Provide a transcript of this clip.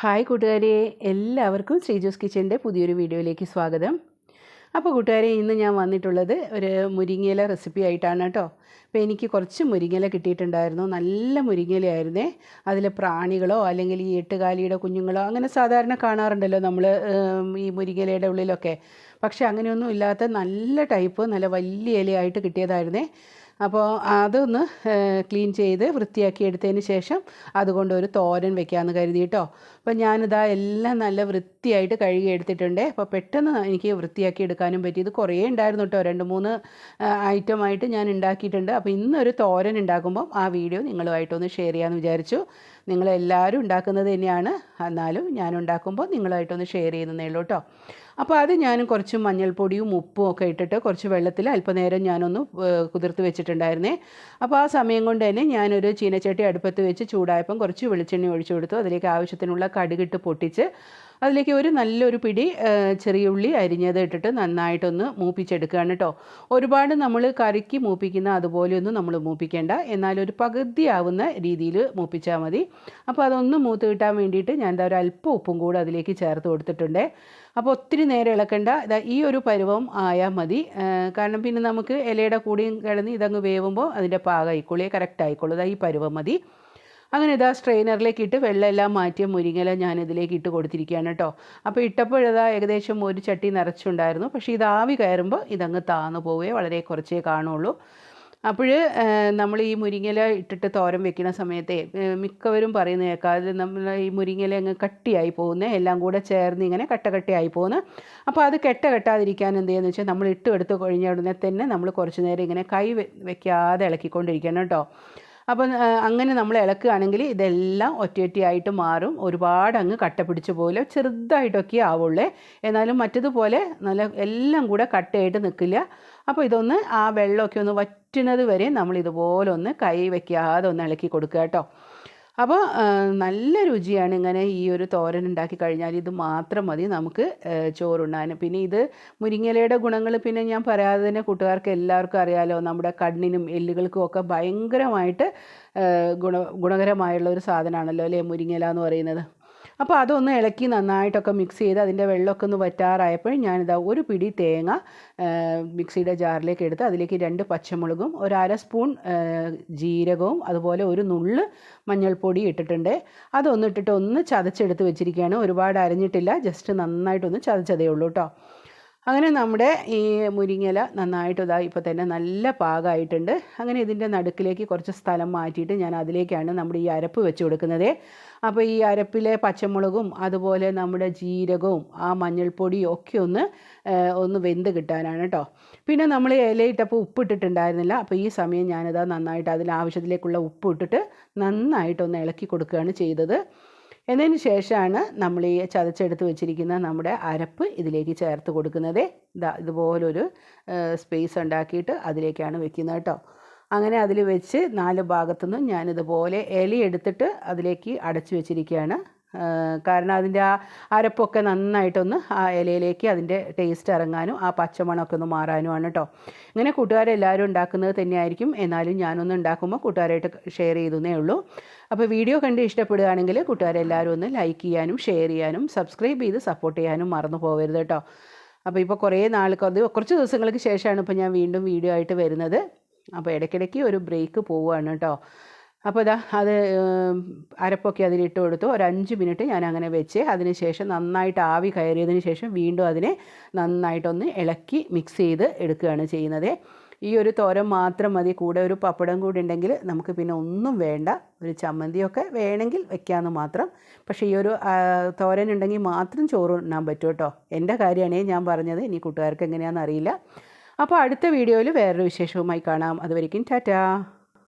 Hi കൂട്ടുകാരെ എല്ലാവർക്കും ശ്രീജോസ് കിച്ചന്റെ പുതിയൊരു വീഡിയോയിലേക്ക് സ്വാഗതം. അപ്പോൾ കൂട്ടുകാരെ ഇന്ന് ഞാൻ വന്നിട്ടുള്ളത് ഒരു മുരിങ്ങയില റെസിപ്പി ആയിട്ടാണ് കേട്ടോ. അപ്പോൾ എനിക്ക് കുറച്ച് മുരിങ്ങയില കിട്ടിയിട്ടുണ്ടായിരുന്നു. നല്ല മുരിങ്ങയിലയായിരുന്നേ. അതിൽ പ്രാണികളോ അല്ലെങ്കിൽ ഈ എട്ടുകാലിയുടെ കുഞ്ഞുങ്ങളോ അങ്ങനെ സാധാരണ കാണാറുണ്ടല്ലോ നമ്മൾ ഈ മുരിങ്ങയിലയുടെ ഉള്ളിലൊക്കെ. പക്ഷേ അങ്ങനെയൊന്നും ഇല്ലാത്ത നല്ല ടൈപ്പ് നല്ല വലിയ ഇലയായിട്ട് കിട്ടിയതായിരുന്നേ. അപ്പോൾ അതൊന്ന് ക്ലീൻ ചെയ്ത് വൃത്തിയാക്കി എടുത്തതിന് ശേഷം അതുകൊണ്ട് ഒരു തോരൻ വെക്കാമെന്ന് കരുതിയിട്ടോ അപ്പോൾ ഞാനിതാ എല്ലാം നല്ല വൃത്തിയായിട്ട് കഴുകി എടുത്തിട്ടുണ്ട്. അപ്പോൾ പെട്ടെന്ന് എനിക്ക് വൃത്തിയാക്കി എടുക്കാനും പറ്റി. ഇത് കുറേ ഉണ്ടായിരുന്നു കേട്ടോ രണ്ട് മൂന്ന് ഐറ്റമായിട്ട് ഞാൻ ഉണ്ടാക്കിയിട്ടുണ്ട്. അപ്പോൾ ഇന്നൊരു തോരൻ ഉണ്ടാക്കുമ്പം ആ വീഡിയോ നിങ്ങളുമായിട്ടൊന്ന് ഷെയർ ചെയ്യാമെന്ന് വിചാരിച്ചു. നിങ്ങളെല്ലാവരും ഉണ്ടാക്കുന്നത് തന്നെയാണ്. എന്നാലും ഞാൻ ഉണ്ടാക്കുമ്പോൾ നിങ്ങളുമായിട്ടൊന്ന് ഷെയർ ചെയ്യുന്നതേ ഉള്ളൂ കേട്ടോ അപ്പോൾ അത് ഞാൻ കുറച്ച് മഞ്ഞൾപ്പൊടിയും ഉപ്പും ഒക്കെ ഇട്ടിട്ട് കുറച്ച് വെള്ളത്തിൽ അല്പനേരം ഞാനൊന്ന് കുതിർത്ത് വെച്ചിട്ടുണ്ടായിരുന്നേ. അപ്പോൾ ആ സമയം കൊണ്ട് തന്നെ ഞാനൊരു ചീനച്ചട്ടി അടുപ്പത്ത് വെച്ച് ചൂടായപ്പം കുറച്ച് വെളിച്ചെണ്ണ ഒഴിച്ചു കൊടുത്തു. അതിലേക്ക് ആവശ്യത്തിനുള്ള കടുകിട്ട് പൊട്ടിച്ച് അതിലേക്ക് ഒരു നല്ലൊരു പിടി ചെറിയ ഉള്ളി അരിഞ്ഞത് ഇട്ടിട്ട് നന്നായിട്ടൊന്ന് മൂപ്പിച്ചെടുക്കുകയാണ് കേട്ടോ ഒരുപാട് നമ്മൾ കറിക്ക് മൂപ്പിക്കുന്ന അതുപോലെയൊന്നും നമ്മൾ മൂപ്പിക്കേണ്ട. എന്നാൽ ഒരു പകുതിയാവുന്ന രീതിയിൽ മൂപ്പിച്ചാൽ മതി. അപ്പോൾ അതൊന്ന് മൂത്ത് കിട്ടാൻ വേണ്ടിയിട്ട് ഞാൻ എന്താ ഒരു അല്പം ഉപ്പും കൂടെ അതിലേക്ക് ചേർത്ത് കൊടുത്തിട്ടുണ്ട്. അപ്പോൾ ഒത്തിരി നേരം ഇളക്കണ്ട. ഈ ഒരു പരുവം ആയാൽ മതി. കാരണം പിന്നെ നമുക്ക് ഇലയുടെ കൂടിയും കിടന്ന് ഇതങ്ങ് വേവുമ്പോൾ അതിന്റെ പാകമായിക്കോളൂ. കറക്റ്റ് ആയിക്കോളൂ ഈ പരുവം മതി. അങ്ങനെ ഇതാ സ്ട്രെയിനറിലേക്ക് ഇട്ട് വെള്ളമെല്ലാം മാറ്റിയ മുരിങ്ങല ഞാൻ ഇതിലേക്ക് ഇട്ട് കൊടുത്തിരിക്കുകയാണ് കേട്ടോ. അപ്പോൾ ഇട്ടപ്പോഴതാ ഏകദേശം ഒരു ചട്ടി നിറച്ചുണ്ടായിരുന്നു. പക്ഷേ ഇത് ആവി കയറുമ്പോൾ ഇതങ്ങ് താന്നു പോവേ വളരെ കുറച്ചേ കാണുള്ളൂ. അപ്പോൾ നമ്മൾ ഈ മുരിങ്ങല ഇട്ടിട്ട് തോരൻ വെക്കുന്ന സമയത്തെ മിക്കവരും പറയുന്ന കേൾക്കാം. അത് നമ്മൾ ഈ മുരിങ്ങല അങ്ങ് കട്ടിയായി പോകുന്നത് എല്ലാം കൂടെ ചേർന്ന് ഇങ്ങനെ കട്ട കട്ടിയായി പോകുന്നു അപ്പോൾ അത് കെട്ട കെട്ടാതിരിക്കാൻ എന്ത് വെച്ചാൽ നമ്മൾ ഇട്ട് എടുത്ത് കഴിഞ്ഞ ഉടനെ തന്നെ നമ്മൾ കുറച്ച് നേരം ഇങ്ങനെ കൈ വെക്കാതെ ഇളക്കിക്കൊണ്ടിരിക്കണം കേട്ടോ. അപ്പം അങ്ങനെ നമ്മൾ ഇളക്കുകയാണെങ്കിൽ ഇതെല്ലാം ഒറ്റയൊറ്റയായിട്ട് മാറും. ഒരുപാട് അങ്ങ് കട്ട പിടിച്ച പോലെ ചെറുതായിട്ടൊക്കെ ആവുള്ളേ. എന്നാലും മറ്റതുപോലെ നല്ല എല്ലാം കൂടെ കട്ടയായിട്ട് നിൽക്കില്ല. അപ്പോൾ ഇതൊന്ന് ആ വെള്ളമൊക്കെ ഒന്ന് വറ്റുന്നത് വരെ നമ്മൾ ഇതുപോലെ ഒന്ന് കൈ വയ്ക്കാതെ ഒന്ന് ഇളക്കി കൊടുക്കുക കേട്ടോ. അപ്പോൾ നല്ല രുചിയാണ് ഇങ്ങനെ ഈ ഒരു തോരൻ ഉണ്ടാക്കി കഴിഞ്ഞാൽ ഇത് മാത്രം മതി നമുക്ക് ചോറുണ്ണാൻ. പിന്നെ ഇത് മുരിങ്ങലയുടെ ഗുണങ്ങൾ പിന്നെ ഞാൻ പറയാതെ തന്നെ കൂട്ടുകാർക്ക് എല്ലാവർക്കും അറിയാലോ നമ്മുടെ കണ്ണിനും എല്ലുകൾക്കും ഒക്കെ ഭയങ്കരമായിട്ട് ഗുണ ഗുണകരമായുള്ള ഒരു സാധനമാണല്ലോ അല്ലേ മുരിങ്ങല എന്ന് പറയുന്നത്? അപ്പോൾ അതൊന്ന് ഇളക്കി നന്നായിട്ടൊക്കെ മിക്സ് ചെയ്ത് അതിന്റെ വെള്ളമൊക്കെ ഒന്ന് വറ്റാറായപ്പോൾ ഞാനിതാ ഒരു പിടി തേങ്ങ മിക്സിയുടെ ജാറിലേക്ക് എടുത്ത് അതിലേക്ക് രണ്ട് പച്ചമുളകും ഒരു അര സ്പൂൺ ജീരകവും അതുപോലെ ഒരു നുള്ള് മഞ്ഞൾപ്പൊടി ഇട്ടിട്ടുണ്ട്. അതൊന്ന് ഇട്ടിട്ട് ഒന്ന് ചതച്ചെടുത്ത് വെച്ചിരിക്കുകയാണ്. ഒരുപാട് അരഞ്ഞിട്ടില്ല. ജസ്റ്റ് നന്നായിട്ടൊന്ന് ചതച്ചതേ ഉള്ളൂ കേട്ടോ അങ്ങനെ നമ്മുടെ ഈ മുരിങ്ങയില നന്നായിട്ട് ഇതാ ഇപ്പോൾ തന്നെ നല്ല പാകമായിട്ടുണ്ട് അങ്ങനെ ഇതിന്റെ നടുക്കിലേക്ക് കുറച്ച് സ്ഥലം മാറ്റിയിട്ട് ഞാൻ അതിലേക്കാണ് നമ്മുടെ ഈ അരപ്പ് വെച്ച് കൊടുക്കുന്നത്. അപ്പോൾ ഈ അരപ്പിലെ പച്ചമുളകും അതുപോലെ നമ്മുടെ ജീരകവും ആ മഞ്ഞൾപ്പൊടിയും ഒക്കെ ഒന്ന് ഒന്ന് വെന്ത് കിട്ടാനാണ് കേട്ടോ പിന്നെ നമ്മൾ ഇലയിട്ടപ്പോൾ ഉപ്പ് ഇട്ടിട്ടുണ്ടായിരുന്നില്ല അപ്പോൾ ഈ സമയം ഞാനിതാ നന്നായിട്ട് അതിൽ ആവശ്യത്തിലേക്കുള്ള ഉപ്പ് ഇട്ടിട്ട് നന്നായിട്ടൊന്ന് ഇളക്കി കൊടുക്കുകയാണ് ചെയ്തത്. എന്നതിന് ശേഷമാണ് നമ്മൾ ഈ ചതച്ചെടുത്ത് വെച്ചിരിക്കുന്ന നമ്മുടെ അരപ്പ് ഇതിലേക്ക് ചേർത്ത് കൊടുക്കുന്നത്. ഇതാ ഇതുപോലൊരു സ്പേസ് ഉണ്ടാക്കിയിട്ട് അതിലേക്കാണ് വെക്കുന്നത് കേട്ടോ. അങ്ങനെ അതിൽ വെച്ച് നാല് ഭാഗത്തുനിന്നും ഞാനിതുപോലെ ഇലയെടുത്തിട്ട് അതിലേക്ക് അടച്ചു വെച്ചിരിക്കുകയാണ്. കാരണം അതിന്റെ ആ അരപ്പൊക്കെ നന്നായിട്ടൊന്ന് ആ ഇലയിലേക്ക് അതിന്റെ ടേസ്റ്റ് ഇറങ്ങാനും ആ പച്ചമണമൊക്കെ ഒന്ന് മാറാനുമാണ് കേട്ടോ ഇങ്ങനെ കൂട്ടുകാരെല്ലാവരും ഉണ്ടാക്കുന്നത് തന്നെയായിരിക്കും. എന്നാലും ഞാനൊന്ന് ഉണ്ടാക്കുമ്പോൾ കൂട്ടുകാരായിട്ട് ഷെയർ ചെയ്തേ ഉള്ളൂ. അപ്പോൾ വീഡിയോ കണ്ട് ഇഷ്ടപ്പെടുകയാണെങ്കിൽ കൂട്ടുകാരെല്ലാവരും ഒന്ന് ലൈക്ക് ചെയ്യാനും ഷെയർ ചെയ്യാനും സബ്സ്ക്രൈബ് ചെയ്ത് സപ്പോർട്ട് ചെയ്യാനും മറന്നു പോകരുത് കേട്ടോ അപ്പോൾ ഇപ്പോൾ കുറേ നാൾക്ക് കുറച്ച് ദിവസങ്ങൾക്ക് ശേഷമാണ് ഇപ്പോൾ ഞാൻ വീണ്ടും വീഡിയോ ആയിട്ട് വരുന്നത്. അപ്പോൾ ഇടയ്ക്കിടയ്ക്ക് ഒരു ബ്രേക്ക് പോവുകയാണ് കേട്ടോ അപ്പോൾ ഇതാ അത് അരപ്പൊക്കെ അതിലിട്ട് കൊടുത്തു. ഒരു അഞ്ച് മിനിറ്റ് ഞാൻ അങ്ങനെ വെച്ച് അതിന് ശേഷം നന്നായിട്ട് ആവി കയറിയതിന് ശേഷം വീണ്ടും അതിനെ നന്നായിട്ടൊന്ന് ഇളക്കി മിക്സ് ചെയ്ത് എടുക്കുകയാണ് ചെയ്യുന്നത്. ഈ ഒരു തോരൻ മാത്രം മതി. കൂടെ ഒരു പപ്പടം കൂടി ഉണ്ടെങ്കിൽ നമുക്ക് പിന്നെ ഒന്നും വേണ്ട. ഒരു ചമ്മന്തിയൊക്കെ വേണമെങ്കിൽ വെക്കാമെന്ന് മാത്രം. പക്ഷേ ഈ ഒരു തോരൻ ഉണ്ടെങ്കിൽ മാത്രം ചോറ് ഉണ്ണാൻ പറ്റും കേട്ടോ. എന്റെ കാര്യമാണേ ഞാൻ പറഞ്ഞത്. ഇനി കൂട്ടുകാർക്ക് എങ്ങനെയാണെന്ന് അറിയില്ല. അപ്പോൾ അടുത്ത വീഡിയോയിൽ വേറൊരു വിശേഷവുമായി കാണാം. അതുവരെയും ടാറ്റാ.